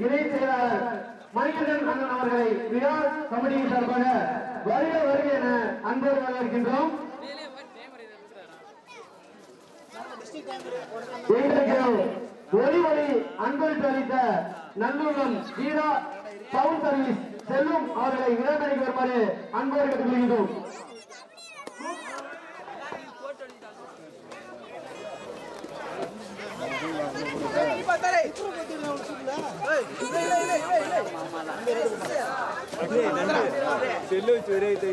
இணை செயலாளர் மணிகண்டன் அண்ணன் அவர்களை விழா கமிட்டியின் சார்பாக வருக வருக என அன்போடு வரவேற்கின்றோம். எங்களுக்கு ஒளி ஒளி அன்பளித்து அளித்த நல்லுள்ளம் ஜீரா சவுண்ட் சர்வீஸ் செல்லும் அவர்களை விழாமணிக்கு வருமாறு அன்போடு கேட்டுக்கொள்கின்றோம்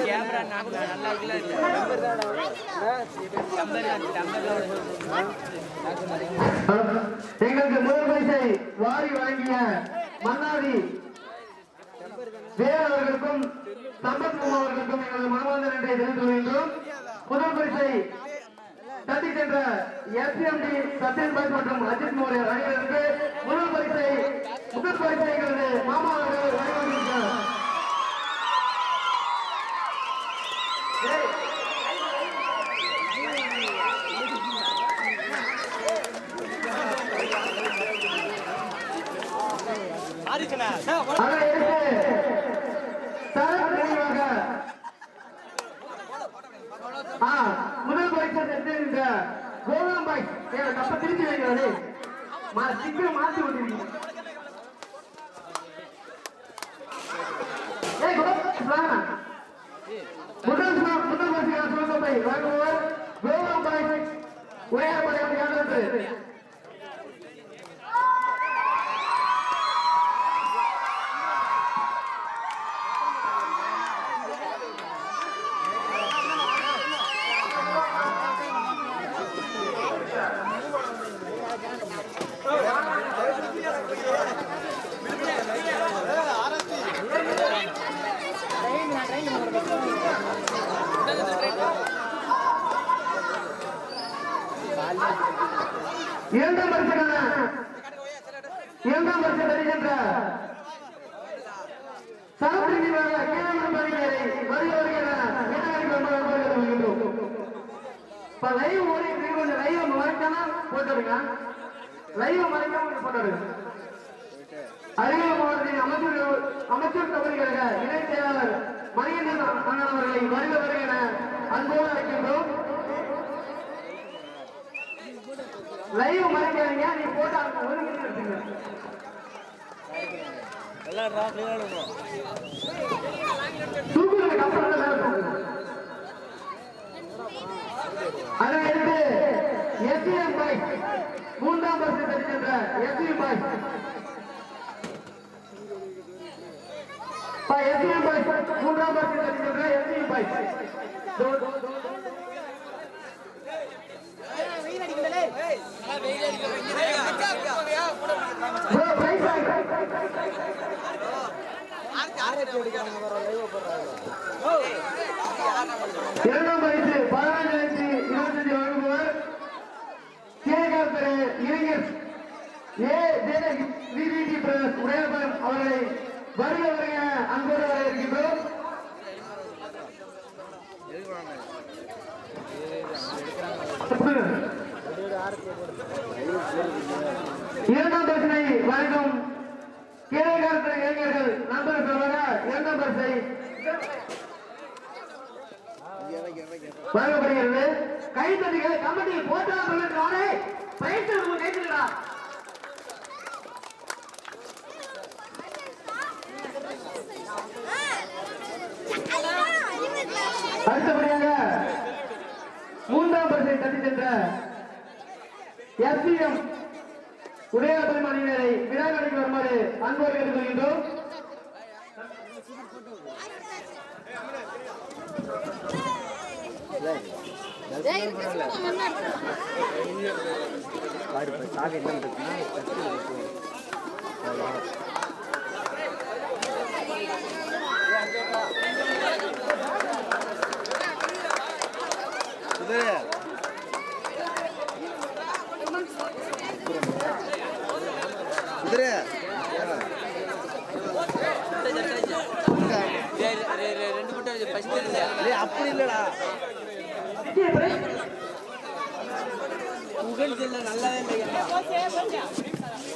கேமரா நல்லா எங்களுக்கு முதல் பரிசை வாரி வழங்கிய மன்னாடி வேல் அவர்களுக்கும் சம்பத் குமார் அவர்களுக்கும் எங்களது மனமார்ந்த நன்றியை தெரிவித்துக் கொள்கின்றோம். முதல் பரிசை தட்டி சென்ற எஸ்எம்டி சத்யன் பாய் மற்றும் அஜித் மோரியர் அணியினருக்கு முதல் பரிசை முதல் பரிசை எங்களது மாமா அவர்கள் வழங்கியிருக்கிறார். அதை கோகுலம் பாய் கப்ப திருச்சி சீக்கிரம் மாற்றி விட்டுருக்கீங்க ஏய், கோ- வாங்க. முதல் சு- முதல் பரிசுக்கான சுரங்கப்பை வழங்குவோர் கோகுலம் பாய் உரையாடப்படையாமல் யாதவர்கள் இரண்டாம் பரிசுக்கான இரண்டாம் பரிசு தருகின்ற சாப்பிடுகிறாக கேவலம் பரிகளை வருக வருகிற மீனாடி பெருமாள் வருகின்றோம் இப்ப லைவ் ஓடி கொஞ்சம் லைவ் மறைக்காம போட்டுருங்க லைவ் மறைக்காம கொஞ்சம் போட்டுருங்க அரியலூர் மாவட்டத்தின் அமைச்சர் அமைச்சர் தொகுதிகளுக்கு இணை செயலாளர் மணிகண்டன் அண்ணன் அவர்களை வருக வருக என அன்போடு அழைக்கின்றோம். லைவ் மறைக்காதீங்க நீ போட்டா எடுத்துங்க தூக்குறது கப்பல் மூன்றாம் பரிசு பாய் பாய் மூன்றாம் பாய் இரண்டாம் வருக வருக அன்போடு இருக்கின்றோம் இரண்டாம் பரிசனை வழங்கும் கீழே இளைஞர்கள் நண்பர் சொல்வாங்க இரண்டாம் பரிசை வழங்கப்படுகிறது. கைத்தறிகள் கமிட்டி போட்டா சொல்லுறானே பயிற்சி கைத்தறிகளா அடுத்தபடியாக மூன்றாம் பரிசை தட்டி சென்ற எஸ்பிஎம் உதயபுரி மணியினரை விழாக்களுக்கு வருமாறு அன்போடு கேட்டுக்கொள்கின்றோம். குதிரை ரெண்டு மட்டும் டேய், அப்படி இல்லடா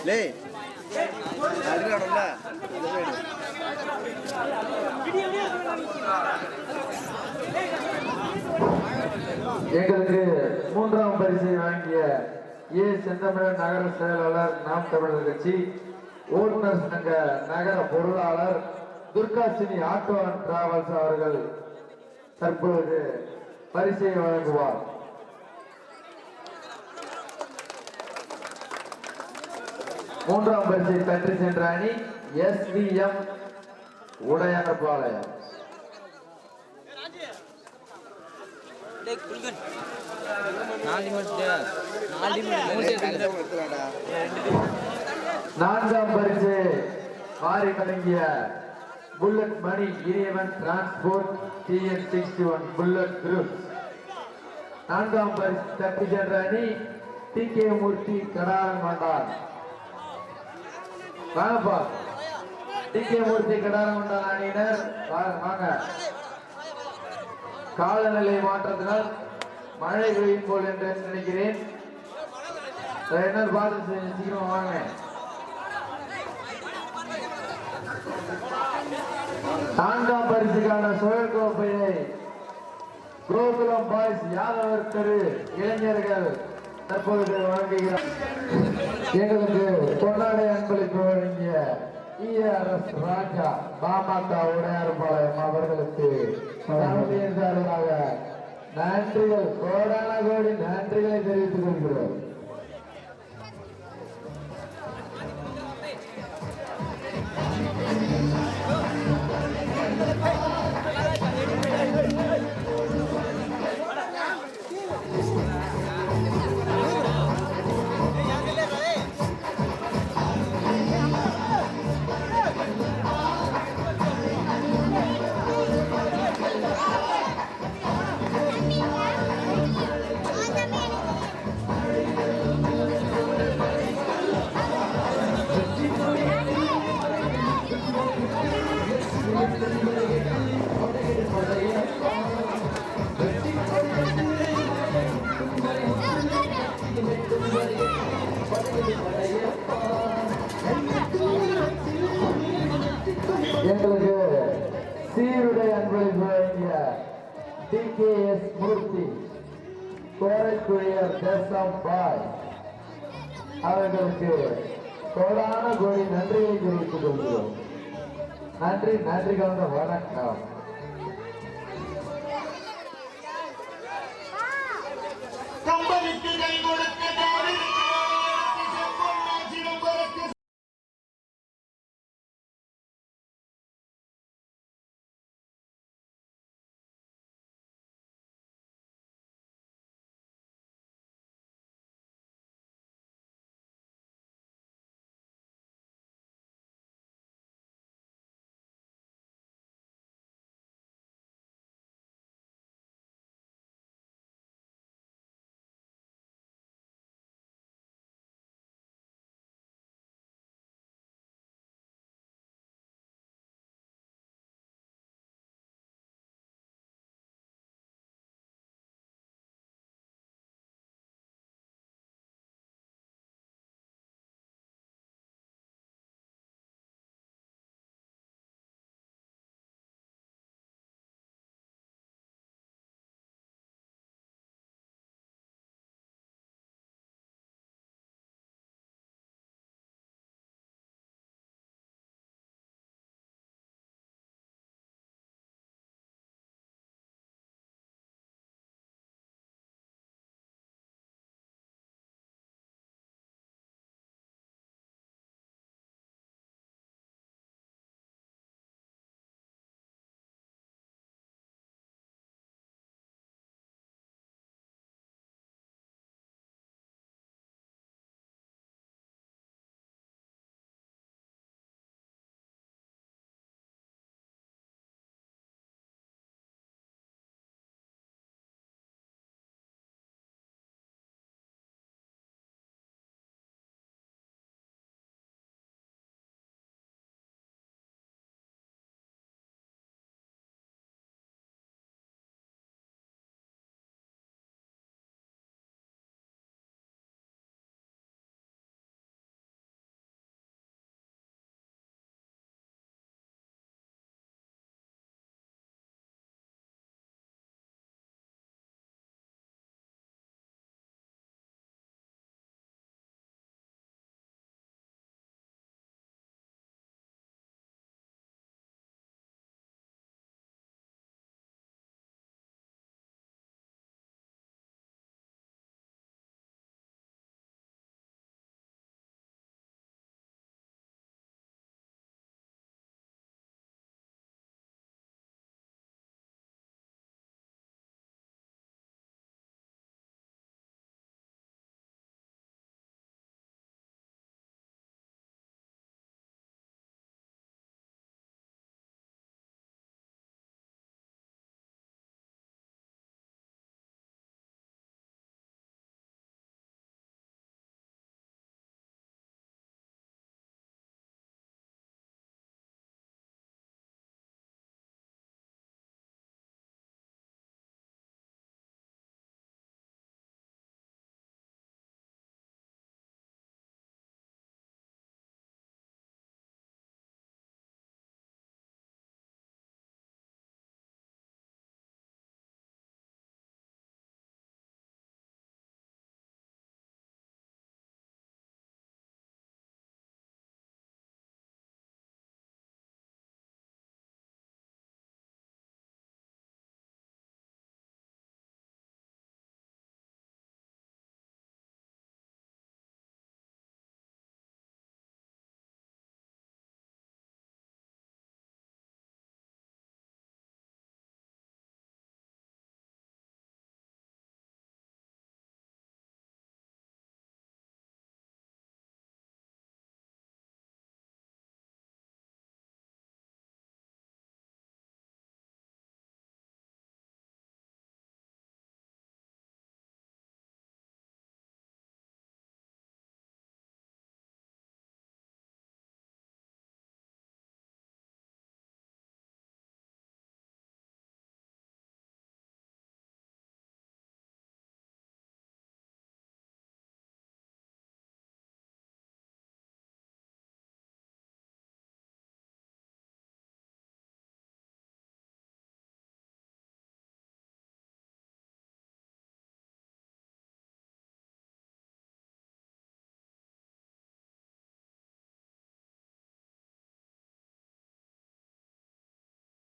லே அடிக்கலாம்ல அந்த சைடு எங்களுக்கு மூன்றாம் பரிசை வாங்கிய ஏ செந்தமிழர் நகர செயலாளர் நாம் தமிழர் கட்சி ஓட்டுநர் சங்க நகர பொருளாளர் துர்காசினி ஆட்டோ அண்ட் டிராவல்ஸ் அவர்கள் தற்பொழுது பரிசை வழங்குவார். மூன்றாம் பரிசை பெற்று சென்ற அணி எஸ் வி எம் உடையார்பாளையம். நான்காம் பரிசு மாறி வழங்கிய bullet Mani Iraivan transport TN sixty one bullet group நான்காம் பரிசு தப்பி சென்ற அணி டி கே மூர்த்தி கடாரம் கொண்டார். வாங்கப்பா டி கே மூர்த்தி கடாரம் கொண்டார் அணியினர். வாங்க வாங்க. காலநிலை மாற்றத்தினால் மழை பெய்யும் போல் என்று நினைக்கிறேன். என்ன பார்த்து சீக்கிரம் வாங்க. நான்காம் பரிசுக்கான சுழல் கோப்பையை கோகுலம் பாய்ஸ் யாதவர் தெரு இளைஞர்கள் தற்பொழுது வழங்குகிறார். எங்களுக்கு கொண்டாடை அன்பளிப்பு வழங்கிய இஆர்எஸ் ராஜா பாமக உடையார்பாளையம் அவர்களுக்கு நன்றிகள் கோடான கோடி நன்றிகளை தெரிவித்துக் கொள்கிறோம். சீருடை அன்பளிப்பு வழங்கிய டி கே எஸ் மூர்த்தி கோரைக்குழியர் தேசம் பாய். அவர்களுக்கு கோடான கோடி நன்றியை தெரிவித்துக் கொள்கிறோம். நன்றி நன்றி கலந்த வணக்கம்.